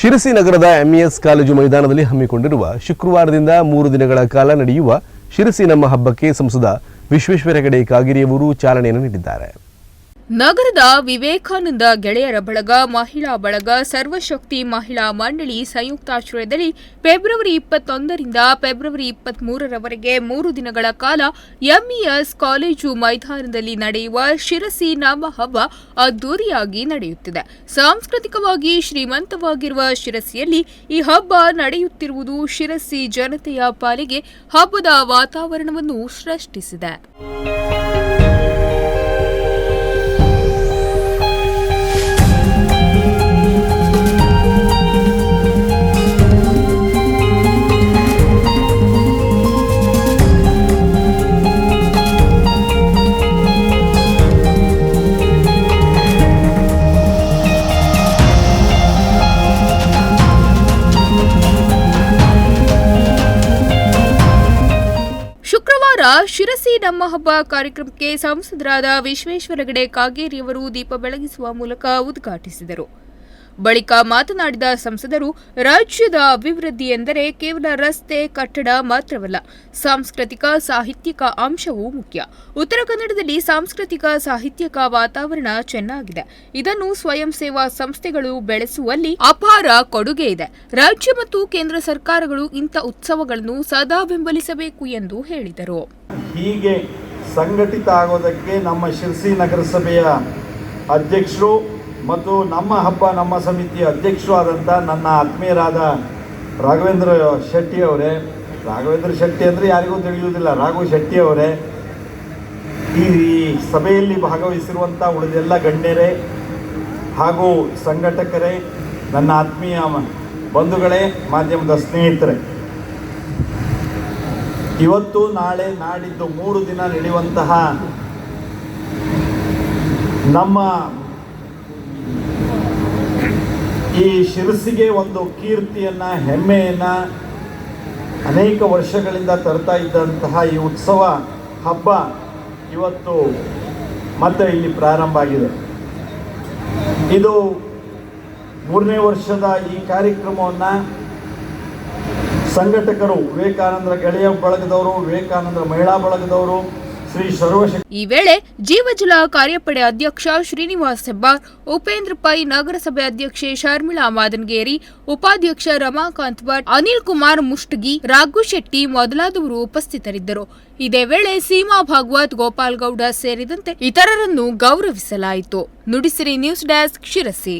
ಶಿರಸಿ ನಗರದ MES college ಮೈದಾನದಲ್ಲಿ ಹಮ್ಮಿಕೊಂಡಿರುವ ಶುಕ್ರವಾರದಿಂದ ಮೂರು ದಿನಗಳ ಕಾಲ ನಡೆಯುವ ಶಿರಸಿ ನಮ್ಮ ಹಬ್ಬಕ್ಕೆ ಸಂಸದ ವಿಶ್ವೇಶ್ವರ ಹೆಗಡೆ ಕಾಗಿರಿಯವರು ಚಾಲನೆಯನ್ನು ನೀಡಿದ್ದಾರೆ. ನಗರದ ವಿವೇಕಾನಂದ ಗೆಳೆಯರ ಬಳಗ, ಮಹಿಳಾ ಬಳಗ, ಸರ್ವಶಕ್ತಿ ಮಹಿಳಾ ಮಂಡಳಿ ಸಂಯುಕ್ತಾಶ್ರಯದಲ್ಲಿ ಫೆಬ್ರವರಿ ಇಪ್ಪತ್ತೊಂದರಿಂದ ಫೆಬ್ರವರಿ ಇಪ್ಪತ್ಮೂರರವರೆಗೆ ಮೂರು ದಿನಗಳ ಕಾಲ ಎಂಇಎಸ್ ಕಾಲೇಜು ಮೈದಾನದಲ್ಲಿ ನಡೆಯುವ ಶಿರಸಿ ನಾಮ ಹಬ್ಬ ಅದ್ದೂರಿಯಾಗಿ ನಡೆಯುತ್ತಿದೆ. ಸಾಂಸ್ಕೃತಿಕವಾಗಿ ಶ್ರೀಮಂತವಾಗಿರುವ ಶಿರಸಿಯಲ್ಲಿ ಈ ಹಬ್ಬ ನಡೆಯುತ್ತಿರುವುದು ಶಿರಸಿ ಜನತೆಯ ಪಾಲಿಗೆ ಹಬ್ಬದ ವಾತಾವರಣವನ್ನು ಸೃಷ್ಟಿಸಿದೆ. ಶುಕ್ರವಾರ ಶಿರಸಿ ನಮ್ಮ ಹಬ್ಬ ಕಾರ್ಯಕ್ರಮಕ್ಕೆ ಸಂಸದರಾದ ವಿಶ್ವೇಶ್ವರ ಹೆಗಡೆ ಕಾಗೇರಿಯವರು ದೀಪ ಬೆಳಗಿಸುವ ಮೂಲಕ ಉದ್ಘಾಟಿಸಿದರು. ಬಳಿಕ ಮಾತನಾಡಿದ ಸಂಸದರು, ರಾಜ್ಯದ ಅಭಿವೃದ್ಧಿ ಎಂದರೆ ಕೇವಲ ರಸ್ತೆ, ಕಟ್ಟಡ ಮಾತ್ರವಲ್ಲ, ಸಾಂಸ್ಕೃತಿಕ, ಸಾಹಿತ್ಯಿಕ ಅಂಶವೂ ಮುಖ್ಯ. ಉತ್ತರ ಕನ್ನಡದಲ್ಲಿ ಸಾಂಸ್ಕೃತಿಕ, ಸಾಹಿತ್ಯಿಕ ವಾತಾವರಣ ಚೆನ್ನಾಗಿದೆ. ಇದನ್ನು ಸ್ವಯಂ ಸೇವಾ ಸಂಸ್ಥೆಗಳು ಬೆಳೆಸುವಲ್ಲಿ ಅಪಾರ ಕೊಡುಗೆ ಇದೆ. ರಾಜ್ಯ ಮತ್ತು ಕೇಂದ್ರ ಸರ್ಕಾರಗಳು ಇಂಥ ಉತ್ಸವಗಳನ್ನು ಸದಾ ಬೆಂಬಲಿಸಬೇಕು ಎಂದು ಹೇಳಿದರು. ಹೀಗೆ ಸಂಘಟಿತ ಆಗೋದಕ್ಕೆ ನಮ್ಮ ಶಿರಸಿ ನಗರಸಭೆಯ ಅಧ್ಯಕ್ಷರು ಮತ್ತು ನಮ್ಮ ಹಬ್ಬ, ನಮ್ಮ ಸಮಿತಿಯ ಅಧ್ಯಕ್ಷರು ಆದಂಥ ನನ್ನ ಆತ್ಮೀಯರಾದ ರಾಘವೇಂದ್ರ ಶೆಟ್ಟಿ ಅವರೇ. ರಾಘವೇಂದ್ರ ಶೆಟ್ಟಿ ಅಂದರೆ ಯಾರಿಗೂ ತಿಳಿಯುವುದಿಲ್ಲ. ರಾಘು ಶೆಟ್ಟಿ ಅವರೇ. ಈ ಸಭೆಯಲ್ಲಿ ಭಾಗವಹಿಸಿರುವಂಥ ಉಳಿದೆಲ್ಲ ಗಣ್ಯರೇ ಹಾಗೂ ಸಂಘಟಕರೇ, ನನ್ನ ಆತ್ಮೀಯ ಬಂಧುಗಳೇ, ಮಾಧ್ಯಮದ ಸ್ನೇಹಿತರೆ. ಇವತ್ತು ನಾಳೆ ನಾಡಿದ್ದು ಮೂರು ದಿನ ನಡೆಯುವಂತಹ ನಮ್ಮ ಈ ಶಿರಸಿಗೆ ಒಂದು ಕೀರ್ತಿಯನ್ನ, ಹೆಮ್ಮೆಯನ್ನ ಅನೇಕ ವರ್ಷಗಳಿಂದ ತರ್ತಾ ಇದ್ದಂತಹ ಈ ಉತ್ಸವ ಹಬ್ಬ ಇವತ್ತು ಮತ್ತೆ ಇಲ್ಲಿ ಪ್ರಾರಂಭ ಆಗಿದೆ. ಇದು ಮೂರನೇ ವರ್ಷದ ಈ ಕಾರ್ಯಕ್ರಮವನ್ನು ಸಂಘಟಕರು ವಿವೇಕಾನಂದರ ಗೆಳೆಯ ಬಳಗದವರು ವಿವೇಕಾನಂದರ ಮಹಿಳಾ ಬಳಗದವರು ಈ ವೇಳೆ ಜೀವಜಲ ಕಾರ್ಯಪಡೆ ಅಧ್ಯಕ್ಷ ಶ್ರೀನಿವಾಸ್ ಹೆಬ್ಬಾರ್, ಉಪೇಂದ್ರ ಪೈ ನಗರಸಭೆ ಅಧ್ಯಕ್ಷೆ ಶರ್ಮಿಳಾ ಮಾದನ್ಗೇರಿ, ಉಪಾಧ್ಯಕ್ಷ ರಮಾಕಾಂತ್ ಭಟ್, ಅನಿಲ್ ಕುಮಾರ್ ಮುಷ್ಟಗಿ, ರಾಘು ಶೆಟ್ಟಿ ಮೊದಲಾದವರು ಉಪಸ್ಥಿತರಿದ್ದರು. ಇದೇ ವೇಳೆ ಸೀಮಾ ಭಾಗವತ್ ಗೋಪಾಲ್ ಗೌಡ ಸೇರಿದಂತೆ ಇತರರನ್ನು ಗೌರವಿಸಲಾಯಿತು. Nudisiri news desk Sirsi.